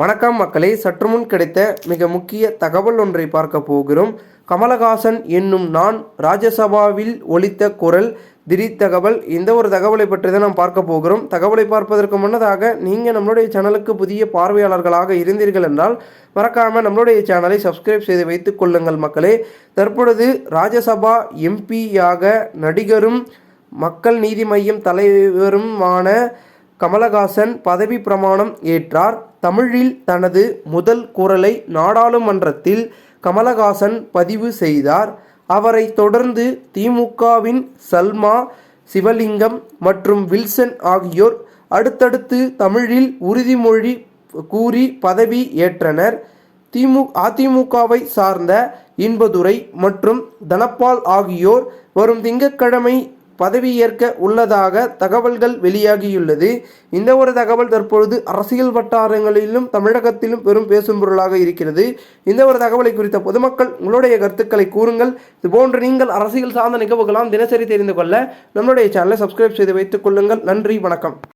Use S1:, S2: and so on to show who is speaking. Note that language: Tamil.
S1: வணக்கம் மக்களே சற்று முன் கிடைத்த மிக முக்கிய தகவல் ஒன்றை பார்க்க போகிறோம். கமலஹாசன் என்னும் நான் ராஜ்யசபாவில் ஒலித்த குரல் திடீர் தகவல் இந்த ஒரு தகவலை பற்றி தான் நாம் பார்க்க போகிறோம். தகவலை பார்ப்பதற்கு முன்னதாக நீங்கள் நம்மளுடைய சேனலுக்கு புதிய பார்வையாளர்களாக இருந்தீர்கள் என்றால் மறக்காமல் நம்மளுடைய சேனலை சப்ஸ்கிரைப் செய்து வைத்துக் கொள்ளுங்கள் மக்களே. தற்பொழுது ராஜ்யசபா எம்பியாக நடிகரும் மக்கள் நீதி மையம் தலைவருமான கமலஹாசன் பதவி பிரமாணம் ஏற்றார். தமிழில் தனது முதல் குரலை நாடாளுமன்றத்தில் கமலஹாசன் பதிவு செய்தார். அவரை தொடர்ந்து திமுகவின் சல்மா சிவலிங்கம் மற்றும் வில்சன் ஆகியோர் அடுத்தடுத்து தமிழில் உறுதிமொழி கூறி பதவி ஏற்றனர். திமு அதிமுகவை சார்ந்த இன்பதுரை மற்றும் தனப்பால் ஆகியோர் வரும் திங்கட்கிழமை பதவியேற்க உள்ளதாக தகவல்கள் வெளியாகியுள்ளது. இந்த ஒரு தகவல் தற்பொழுது அரசியல் வட்டாரங்களிலும் தமிழகத்திலும் பெரும் பேசும் பொருளாக இருக்கிறது. இந்த ஒரு தகவலை குறித்த பொதுமக்கள் உங்களுடைய கருத்துக்களை கூறுங்கள். இதுபோன்று நீங்கள் அரசியல் சார்ந்த நிகழ்வுகளாம் தினசரி தெரிந்து கொள்ள நம்மளுடைய சேனலை சப்ஸ்கிரைப் செய்து வைத்துக் கொள்ளுங்கள். நன்றி வணக்கம்.